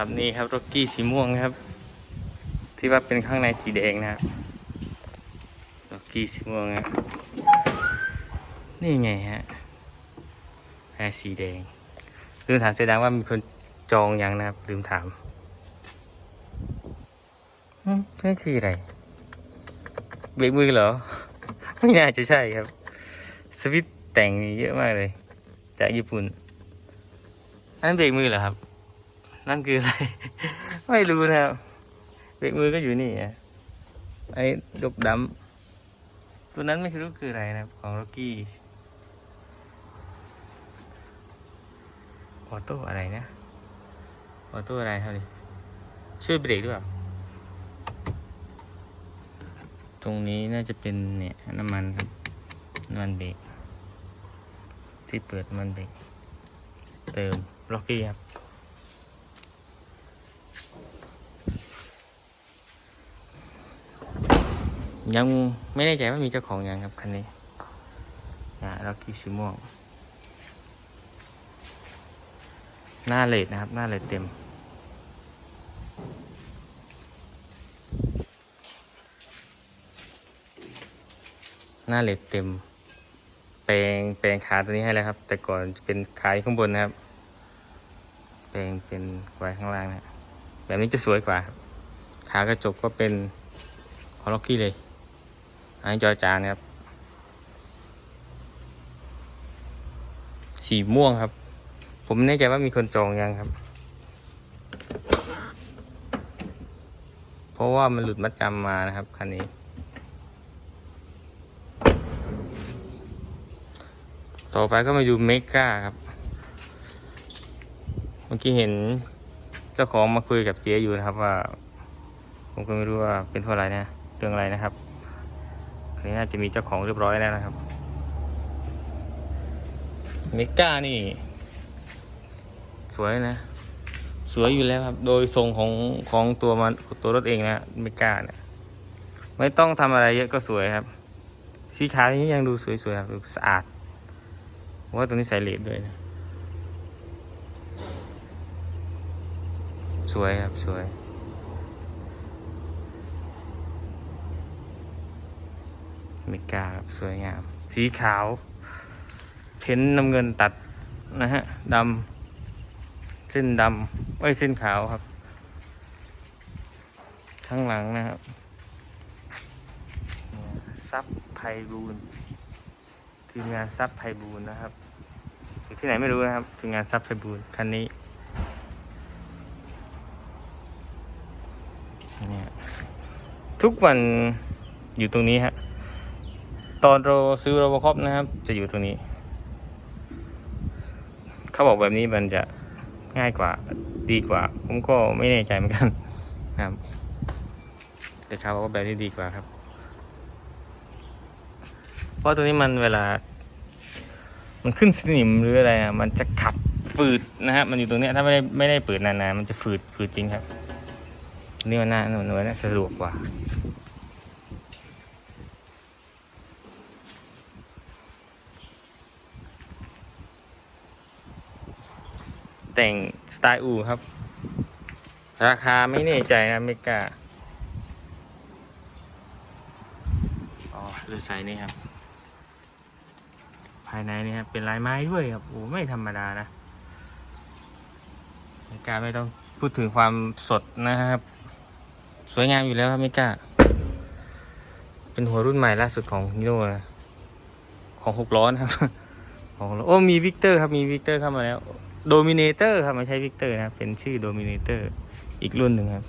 ครับนี่ครับรถกี้สีม่วงครับ ที่ว่าเป็นข้างในสีแดงนะครับรถกี้สีม่วงนะนี่ไงฮะแพรสีแดงลืมถามเจดังว่ามีคนจองยังนะครับลืมถามนั่นคืออะไรเบรกมือเหรอ ไม่น่าจะใช่ครับ สวิตช์แต่งเยอะมากเลย จากญี่ปุ่นอันนั้นเบรกมือเหรอครับ นั่นคืออะไร ไม่รู้นะครับเบรกมือก็อยู่นี่อะไอ้ดกดำตัวนั้นไม่รู้คืออะไรนะครับ ของล็อกกี้ออโต้อะไรนะออโต้อะไรครับนี่ช่วยเบรกด้วยเปล่าตรงนี้น่าจะเป็นเนี่ยน้ำมันครับน้ำมันเบรกที่เปิดน้ำมันเบรกเติมล็อกกี้ครับ ยังไม่แน่ใจว่ามีเจ้าของอยังครับคันนี้นะล็อกกี้สีม่วง หน้าเลดนะครับ หน้าเลดเต็ม หน้าเลดเต็ม แปลงแปลงขาตัวนี้ให้แล้วครับ แต่ก่อนเป็นขายข้างบนนะครับ แปลงเป็นไว้ข้างล่างนะแบบนี้จะสวยกว่าครับขากระจกก็เป็นขอล็อกกี้เลย อันนี้จอจานครับ สีม่วงครับ ผมไม่แน่ใจว่ามีคนจองยังครับ เพราะว่ามันหลุดมัดจำมานะครับคันนี้ ต่อไปก็มาดูเมกาครับ เมื่อกี้เห็นเจ้าของมาคุยกับเจ๊อยู่นะครับว่า ผมก็ไม่รู้ว่าเป็นเพราะอะไรนะเรื่องอะไรนะครับ คันนี้น่าจะมีเจ้าของเรียบร้อยแล้วนะครับเมกานี่ สวยนะ สวยอยู่แล้วครับ โดยทรงของของตัวมันตัวรถเองนะเมกาเนี่ย ไม่ต้องทำอะไรเยอะก็สวยครับ สีขาวนี้ยังดูสวยๆครับดูสะอาดว่าตัวนี้ใส่เลดด้วยนะ สวยครับ สวย เมกาสวยงาม สีขาว เพ้นน้ำเงินตัดนะฮะดำเส้นดำไอ้ยเส้นขาวครับ ข้างหลังนะครับซับไพบูลทีมงานซับไพบูลนะครับอยู่ที่ไหนไม่รู้นะครับทีมงานซับไพบูลคันนี้เนี่ยทุกวันอยู่ตรงนี้ฮะ ตอนเราซื้อโรบอคอปนะครับ จะอยู่ตรงนี้ เขาบอกแบบนี้มันจะง่ายกว่าดีกว่า ผมก็ไม่แน่ใจเหมือนกันนะครับ แต่เขาบอกว่าแบบนี้ดีกว่าครับ เพราะตัวนี้มันเวลา มันขึ้นสนิมหรืออะไรอะมันจะขับฝืดนะฮะมันอยู่ตรงนี้ถ้าไม่ได้ไม่ได้เปิดนานๆมันจะฝืดฝืดจริงครับนี่มันน่าหน่วยน่าสะดวกกว่า แต่งสไตล์อูครับ ราคาไม่แน่ใจนะไม่กล้าอ๋อเลือใส่นี่ครับ ภายในนี่ครับเป็นลายไม้ด้วยครับโอ้ไม่ธรรมดานะไม่กล้าไม่ต้องพูดถึงความสดนะครับ สวยงามอยู่แล้วครับไม่กล้าเป็นหัวรุ่นใหม่ล่าสุดของฮิโน่นะของหกล้อนะครับของโอ้มีวิกเตอร์ครับมีวิกเตอร์เข้ามาแล้ว โดมิเนเตอร์ครับไม่ใช่วิกเตอร์นะครับ เป็นชื่อโดมิเนเตอร์อีกรุ่นหนึ่งครับ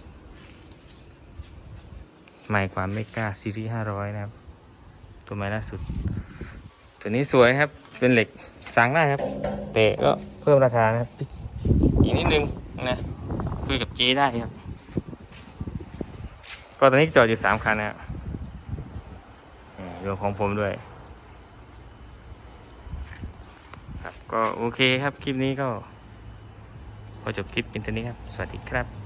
ใหม่กว่าเมกาซีรีส์ห้าร้อยนะครับ ตัวใหม่ล่าสุด ตัวนี้สวยครับ เป็นเหล็กสั่งได้ครับ แต่ก็เพิ่มราคานะครับ อีกนิดนึงนะคุยกับเจ๊ได้ครับ ก็ตอนนี้จอดอยู่สามคันนะครับรวมของผมด้วย ครับก็โอเคครับ คลิปนี้ก็ พอจบคลิปเป็นเท่านี้ครับ สวัสดีครับ